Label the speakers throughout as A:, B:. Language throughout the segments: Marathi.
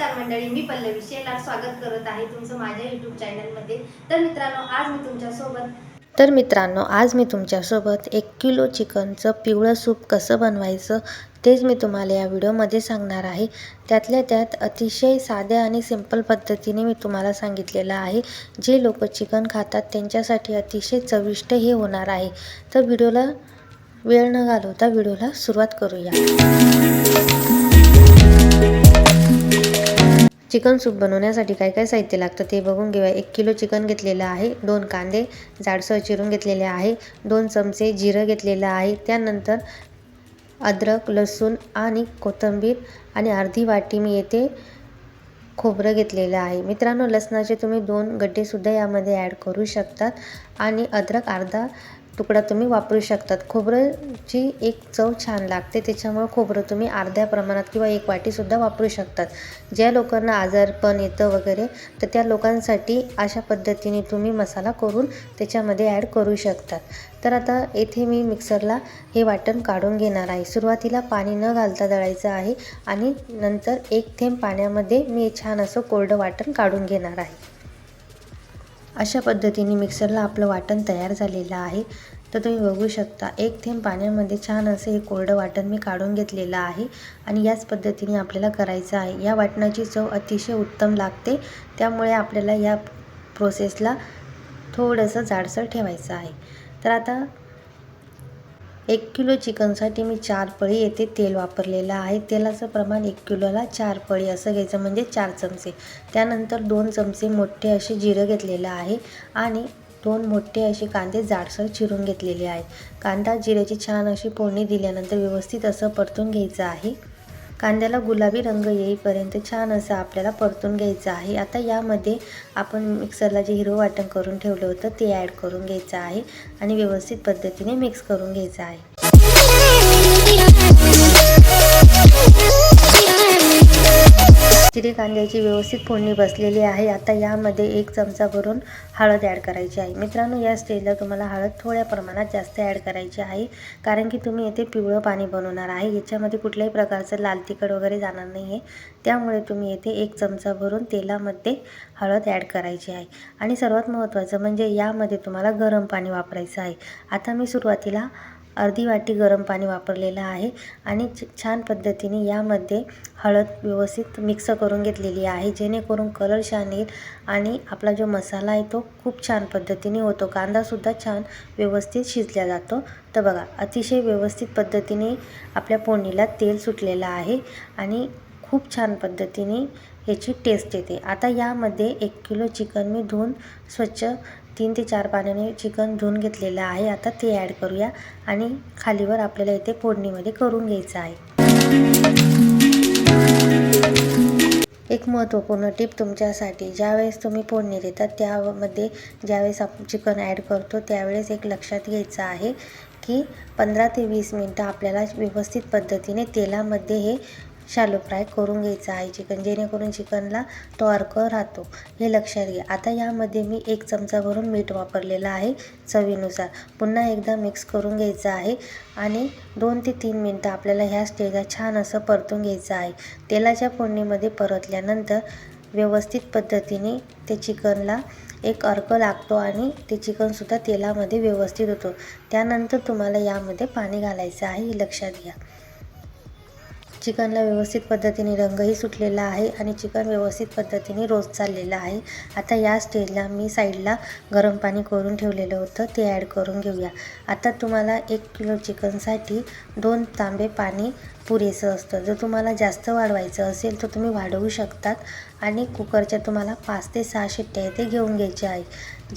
A: नमस्कार मंडळी मी पल्लवी शेलार स्वागत करत आहे तुमचं माझ्या यूट्यूब चॅनलमध्ये तर मित्रांनो आज मी तुमच्यासोबत
B: तर मित्रांनो आज मी तुमच्यासोबत एक किलो चिकनचं पिवळं सूप कसं बनवायचं तेच मी तुम्हाला या व्हिडिओमध्ये सांगणार आहे. त्यातल्या त्यात अतिशय साध्या आणि सिंपल पद्धतीने मी तुम्हाला सांगितलेलं आहे. जे लोक चिकन खातात त्यांच्यासाठी अतिशय चविष्ट हे होणार आहे. तर व्हिडिओला वेळ न घालवता व्हिडिओला सुरुवात करूया. चिकन सूप बनवण्यासाठी काय काय साहित्य लागतं ते बघून घेऊया. एक किलो चिकन घेतलेलं आहे दोन कांदे जाडसर चिरून घेतलेले आहे दोन चमचे जिरं घेतलेलं आहे त्यानंतर अद्रक लसूण आणि कोथिंबीर आणि अर्धी वाटी मी येथे खोबरं घेतलेलं आहे. मित्रांनो लसणाचे तुम्ही दोन गड्डेसुद्धा यामध्ये ॲड करू शकतात आणि अद्रक अर्धा तुकडा तुम्ही वापरू शकतात. खोबरंची एक चव छान लागते त्याच्यामुळं खोबरं तुम्ही अर्ध्या प्रमाणात किंवा एक वाटीसुद्धा वापरू शकतात. ज्या लोकांना आजारपण येतं वगैरे तर त्या लोकांसाठी अशा पद्धतीने तुम्ही मसाला करून त्याच्यामध्ये ॲड करू शकतात. तर आता येथे मी मिक्सरला हे वाटण काढून घेणार आहे. सुरुवातीला पाणी न घालता दळायचं आहे आणि नंतर एक थेंब पाण्यामध्ये मी छान असं कोरडं वाटण काढून घेणार आहे. अशा पद्धतीने मिक्सरला आपलं वाटण तयार झालेलं आहे. तर तुम्ही बघू शकता एक थेंब पाण्यामध्ये छान असं हे कोरडं वाटण मी काढून घेतलेलं आहे आणि याच पद्धतीने आपल्याला करायचं आहे. या वाटणाची चव अतिशय उत्तम लागते त्यामुळे आपल्याला या प्रोसेसला थोडंसं जाडसर ठेवायचं आहे. तर आता एक किलो चिकनसाठी मी चार पळी येथे तेल वापरलेलं आहे. तेलाचं प्रमाण एक किलोला चार पळी असं घ्यायचं म्हणजे चार चमचे. त्यानंतर दोन चमचे मोठे असे जिरं घेतलेलं आहे आणि दोन मोठे असे कांदे जाडसर चिरून घेतलेले आहे कांदा जिऱ्याची छान अशी फोडणी दिल्यानंतर व्यवस्थित असं परतून घ्यायचं आहे. कांद्याला गुलाबी रंग येईपर्यंत छान असं आपल्याला परतून घ्यायचं आहे. आता यामध्ये आपण मिक्सरला जे हिरवं वाटण करून ठेवलं होतं ते ॲड करून घ्यायचं आहे आणि व्यवस्थित पद्धतीने मिक्स करून घ्यायचं आहे. जिरे कांद्याची व्यवस्थित फोडणी बसलेली आहे. आता यामध्ये एक चमचा भरून हळद ॲड करायची आहे. मित्रांनो या स्टेजला तुम्हाला हळद थोड्या प्रमाणात जास्त ॲड करायची आहे कारण की तुम्ही येथे पिवळं पाणी बनवणार आहे. याच्यामध्ये कुठल्याही प्रकारचं लाल तिखट वगैरे जाणार नाही आहे त्यामुळे तुम्ही येथे एक चमचा भरून तेलामध्ये हळद ॲड करायची आहे. आणि सर्वात महत्त्वाचं म्हणजे यामध्ये तुम्हाला गरम पाणी वापरायचं आहे. आता मी सुरुवातीला अर्धी वाटी गरम पाणी वापरलेलं आहे आणि छान पद्धतीने यामध्ये हळद व्यवस्थित मिक्स करून घेतलेली आहे जेणेकरून कलर छान येईल आणि आपला जो मसाला आहे तो खूप छान पद्धतीने होतो. कांदासुद्धा छान व्यवस्थित शिजला जातो. तर बघा अतिशय व्यवस्थित पद्धतीने आपल्या फोडणीला तेल सुटलेलं आहे आणि खूप छान पद्धतीने याची टेस्ट येते. आता यामध्ये एक किलो चिकन मी धुवून स्वच्छ तीन ते चार पाण्याने चिकन धुवून घेतलेलं आहे. आता ते ॲड करूया आणि खालीवर आपल्याला इथे फोडणीमध्ये करून घ्यायचं आहे. एक महत्त्वपूर्ण टिप तुमच्यासाठी ज्यावेळेस तुम्ही फोडणी देतात त्यामध्ये ज्यावेळेस आपण चिकन ॲड करतो त्यावेळेस एक लक्षात घ्यायचं आहे की पंधरा ते वीस मिनटं आपल्याला व्यवस्थित पद्धतीने तेलामध्ये हे शालो फ्राय करून घ्यायचं आहे चिकन. जेणेकरून चिकनला तो अर्क राहतो. हे लक्षात घ्या. आता यामध्ये मी एक चमचा भरून मीठ वापरलेलं आहे चवीनुसार. पुन्हा एकदा मिक्स करून घ्यायचं आहे आणि दोन ते तीन मिनटं आपल्याला ह्या स्टेजला छान असं परतून घ्यायचं आहे. तेलाच्या फोडणीमध्ये परतल्यानंतर व्यवस्थित पद्धतीने ते चिकनला एक अर्क लागतो आणि ते चिकनसुद्धा तेलामध्ये व्यवस्थित होतो. त्यानंतर तुम्हाला यामध्ये पाणी घालायचं आहे हे लक्षात घ्या. चिकनला व्यवस्थित पद्धतीने रंगही सुटलेला आहे आणि चिकन व्यवस्थित पद्धतीने रोज चाललेलं आहे. आता या स्टेजला मी साईडला गरम पाणी करून ठेवलेलं होतं ते ॲड करून घेऊया. आता तुम्हाला एक किलो चिकनसाठी दोन तांबे पाणी पुरेसं असतं. जर तुम्हाला जास्त वाढवायचं असेल तर तुम्ही वाढवू शकतात. आणि कुकरच्या तुम्हाला पाच ते सहा शिट्ट्या इथे घेऊन घ्यायचे आहे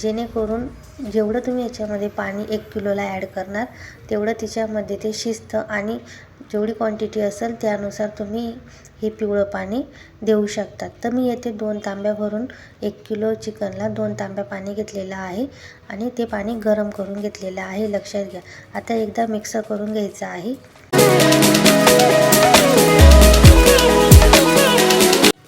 B: जेणेकरून जेवढं तुम्ही याच्यामध्ये पाणी एक किलोला ॲड करणार तेवढं तिच्यामध्ये ते शिजतं आणि जेवढी क्वांटिटी असेल त्यानुसार तुम्ही हे पिवळं पाणी देऊ शकतात तर मी येथे दोन तांब्या भरून एक किलो चिकनला दोन तांब्या पाणी घेतलेलं आहे आणि ते पाणी गरम करून घेतलेलं आहे. लक्षात घ्या. आता एकदा मिक्स करून घ्यायचं आहे.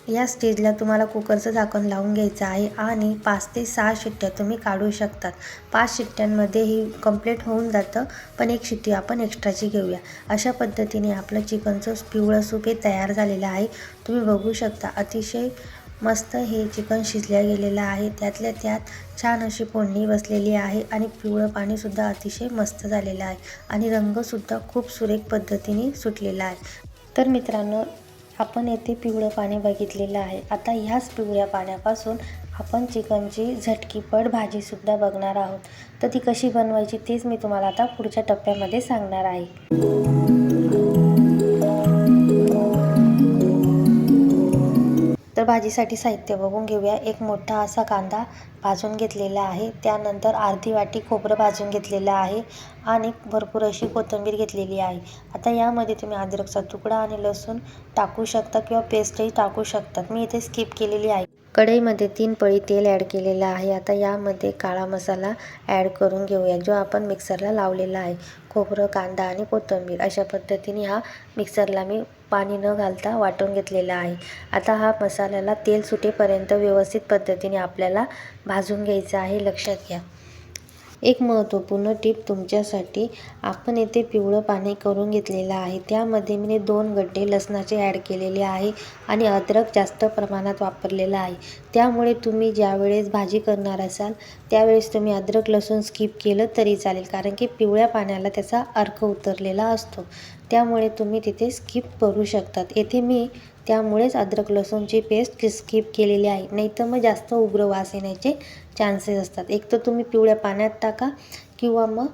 B: या स्टेजला तुम्हाला कुकरचं झाकण लावून घ्यायचं आहे आणि पाच ते सहा शिट्ट्या तुम्ही काढू शकतात. पाच शिट्ट्यांमध्ये ही कंप्लीट होऊन जातं पण एक शिट्टी आपण एक्स्ट्राची घेऊया. अशा पद्धतीने आपलं चिकनचं पिवळं सूप हे तयार झालेलं आहे. तुम्ही बघू शकता अतिशय मस्त हे चिकन शिजल्या गेलेलं आहे. त्यातल्या त्यात छान अशी फोडणी बसलेली आहे आणि पिवळं पाणीसुद्धा अतिशय मस्त झालेलं आहे. आणि रंगसुद्धा खूप सुरेख पद्धतीने सुटलेला आहे. तर मित्रांनो आपण येथे पिवळं पाणी बघितलेलं आहे. आता ह्याच पिवळ्या पाण्यापासून आपण चिकनची झटकीपट भाजीसुद्धा बघणार आहोत. तर ती कशी बनवायची तेच मी तुम्हाला आता पुढच्या टप्प्यामध्ये सांगणार आहे. भाजीसाठी साहित्य बघून घेऊया. एक मोठा असा कांदा भाजून घेतलेला आहे. त्यानंतर अर्धी वाटी खोबरं भाजून घेतलेलं आहे आणि भरपूर अशी कोथिंबीर घेतलेली आहे. आता यामध्ये तुम्ही अद्रकचा तुकडा आणि लसूण टाकू शकता किंवा पेस्टही टाकू शकतात मी इथे स्किप केलेली आहे. कढईमध्ये तीन पळी तेल ॲड केलेलं आहे. आता यामध्ये काळा मसाला ॲड करून घेऊया जो आपण मिक्सरला लावलेला आहे. खोबरं कांदा आणि कोथिंबीर अशा पद्धतीने हा मिक्सरला मी पाणी न घालता वाटून घेतलेला आहे. आता हा मसाल्याला तेल सुटेपर्यंत व्यवस्थित पद्धतीने आपल्याला भाजून घ्यायचा आहे. लक्षात घ्या. एक महत्त्वपूर्ण टीप तुमच्यासाठी आपण येथे पिवळं पाणी करून घेतलेलं आहे. त्यामध्ये मी दोन गड्डे लसणाचे ॲड केलेले आहे आणि अद्रक जास्त प्रमाणात वापरलेलं आहे. त्यामुळे तुम्ही ज्यावेळेस भाजी करणार असाल त्यावेळेस तुम्ही अद्रक लसूण स्किप केलं तरी चालेल कारण की पिवळ्या पाण्याला त्याचा अर्क उतरलेला असतो. त्यामुळे तुम्ही तिथे स्किप करू शकतात. येथे मी त्यामुळेच अद्रक लसूणची पेस्ट स्किप केलेली आहे. नाही तर मग जास्त उग्र वास येण्याचे चान्सेस असतात. एक तर तुम्ही पिवळ्या पाण्यात टाका किंवा मग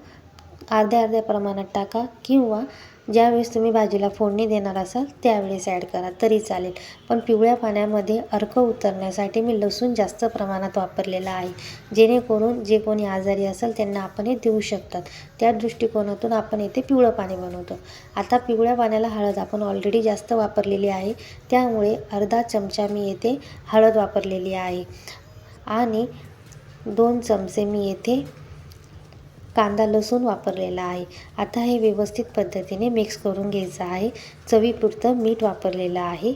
B: अर्ध्या अर्ध्या प्रमाणात टाका किंवा ज्यावेळेस तुम्ही भाजीला फोडणी देणार असाल त्यावेळेस ॲड करा तरी चालेल. पण पिवळ्या पाण्यामध्ये अर्क उतरण्यासाठी मी लसूण जास्त प्रमाणात वापरलेला आहे. जेणेकरून जे कोणी आजारी असेल त्यांना आपण हे देऊ शकतात. त्या दृष्टिकोनातून आपण येथे पिवळं पाणी बनवतो. आता पिवळ्या पाण्याला हळद आपण ऑलरेडी जास्त वापरलेली आहे. त्यामुळे अर्धा चमचा मी येथे हळद वापरलेली आहे. आणि दोन चमचे मी येथे कांदा लसूण वापरलेला आहे. आता हे व्यवस्थित पद्धतीने मिक्स करून घ्यायचं आहे. चवीपुरतं मीठ वापरलेलं आहे.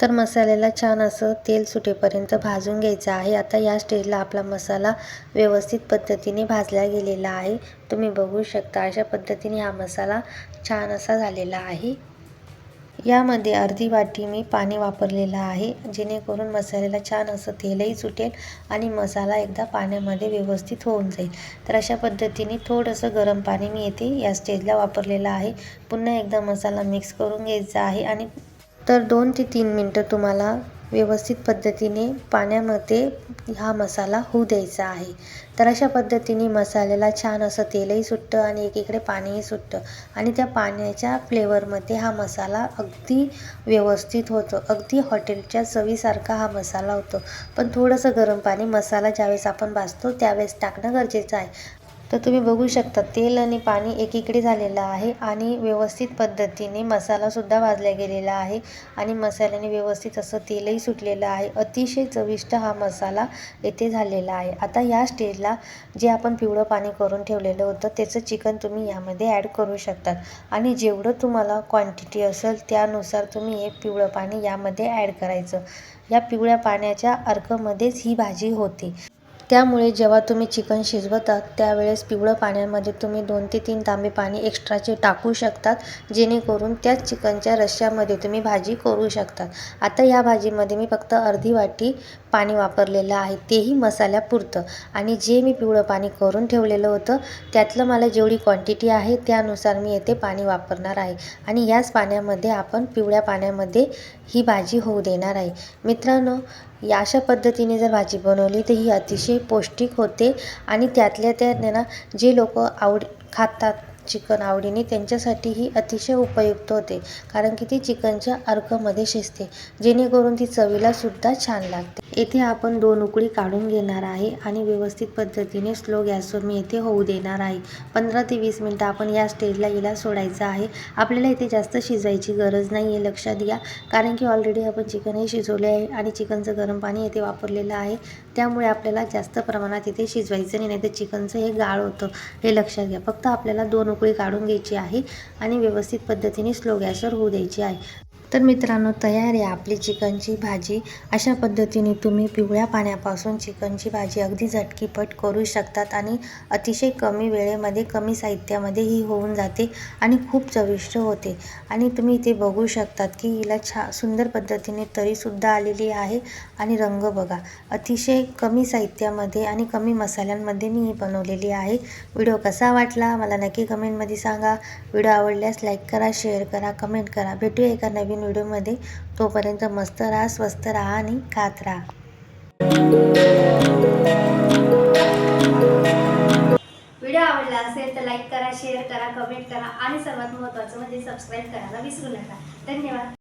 B: तर मसाल्याला छान असं तेल सुटेपर्यंत भाजून घ्यायचं आहे. आता या स्टेजला आपला मसाला व्यवस्थित पद्धतीने भाजला गेलेला आहे. तुम्ही बघू शकता अशा पद्धतीने हा मसाला छान असा झालेला आहे. यामध्ये अर्धी वाटी मी पाणी वापरलेलं आहे जेणेकरून मसाल्याला छान असं तेलही सुटेल आणि मसाला एकदा पाण्यामध्ये व्यवस्थित होऊन जाईल. तर अशा पद्धतीने थोडंसं गरम पाणी मी येथे या स्टेजला वापरलेलं आहे. पुन्हा एकदा मसाला मिक्स करून घ्यायचा आहे आणि तर दोन ते तीन मिनटं तुम्हाला व्यवस्थित पद्धतीने पाण्यामध्ये हा मसाला होऊ द्यायचा आहे. तर अशा पद्धतीने मसाल्याला छान असं तेलही सुटतं आणि एकीकडे पाणीही सुटतं. आणि त्या पाण्याच्या फ्लेवरमध्ये हा मसाला अगदी व्यवस्थित होतो. अगदी हॉटेलच्या चवीसारखा हा मसाला होतो. पण थोडंसं गरम पाणी मसाला ज्यावेळेस आपण भाजतो त्यावेळेस टाकणं गरजेचं आहे. तर तुम्ही बघू शकता तेल आणि पाणी एकीकडे झालेलं आहे आणि व्यवस्थित पद्धतीने मसालासुद्धा भाजला गेलेला आहे आणि मसाल्याने व्यवस्थित असं तेलही सुटलेलं आहे. अतिशय चविष्ट हा मसाला येथे झालेला आहे. आता या स्टेजला जे आपण पिवळं पाणी करून ठेवलेलं होतं त्याचं चिकन तुम्ही यामध्ये ॲड करू शकतात. आणि जेवढं तुम्हाला क्वांटिटी असेल त्यानुसार तुम्ही हे पिवळं पाणी यामध्ये ॲड करायचं. या पिवळ्या पाण्याच्या अर्कमध्येच ही भाजी होते. त्यामुळे जेव्हा तुम्ही चिकन शिजवतात त्यावेळेस पिवळं पाण्यामध्ये तुम्ही दोन ते तीन तांबे पाणी एक्स्ट्राचे टाकू शकतात जेणेकरून त्याच चिकनच्या रश्श्यामध्ये तुम्ही भाजी करू शकतात. आता या भाजीमध्ये मी फक्त अर्धी वाटी पाणी वापरलेलं आहे तेही मसाल्यापुरतं आणि जे मी पिवळं पाणी करून ठेवलेलं होतं त्यातलं मला जेवढी क्वांटिटी आहे त्यानुसार मी येथे पाणी वापरणार आहे. आणि याच पाण्यामध्ये आपण पिवळ्या पाण्यामध्ये ही भाजी होऊ देणार आहे. मित्रांनो या अशा पद्धतीने जर भाजी बनवली तर ही अतिशय पौष्टिक होते आणि त्यातल्या त्यात ना जे लोक आवड खातात चिकन आवडीने त्यांच्यासाठी ही अतिशय उपयुक्त होते कारण की ती चिकनच्या अर्कमध्ये शिजते जेणेकरून ती चवीला सुद्धा छान लागते. येथे आपण दोन उकळी काढून घेणार आहे आणि व्यवस्थित पद्धतीने स्लो गॅसवर मी येथे होऊ देणार आहे. पंधरा ते वीस मिनटं आपण या स्टेजला हिला सोडायचं आहे. आपल्याला इथे जास्त शिजवायची गरज नाही आहे लक्षात घ्या कारण की ऑलरेडी आपण चिकनही शिजवले आहे आणि चिकनचं गरम पाणी येथे वापरलेलं आहे. त्यामुळे आपल्याला जास्त प्रमाणात इथे शिजवायचं नाही नाही तर चिकनचं हे गाळ होतं हे लक्षात घ्या. फक्त आपल्याला दोन उकळी काढून घ्यायची आहे आणि व्यवस्थित पद्धतीने स्लो गॅसवर होऊ द्यायची आहे. तर मित्रांनो तयार आहे आपली चिकनची भाजी. अशा पद्धतीने तुम्ही पिवळ्या पाण्यापासून चिकनची भाजी अगदी झटकीपट करू शकतात आणि अतिशय कमी वेळेमध्ये कमी साहित्यामध्ये ही होऊन जाते आणि खूप चविष्ट होते. आणि तुम्ही इथे बघू शकतात की हिला छा सुंदर पद्धतीने तरीसुद्धा आलेली आहे आणि रंग बघा. अतिशय कमी साहित्यामध्ये आणि कमी मसाल्यांमध्ये मी ही बनवलेली आहे. व्हिडिओ कसा वाटला मला नक्की कमेंटमध्ये सांगा. व्हिडिओ आवडल्यास लाईक करा शेअर करा कमेंट करा. भेटूया एका नवीन व्हिडिओमध्ये. तोपर्यंत मस्त राहा स्वस्त राहा आणि खात राहा.
A: व्हिडिओ आवडला असेल तर लाईक करा शेअर करा कमेंट करा आणि सर्वात महत्त्वाचं म्हणजे सबस्क्राईब करायला विसरू नका. धन्यवाद.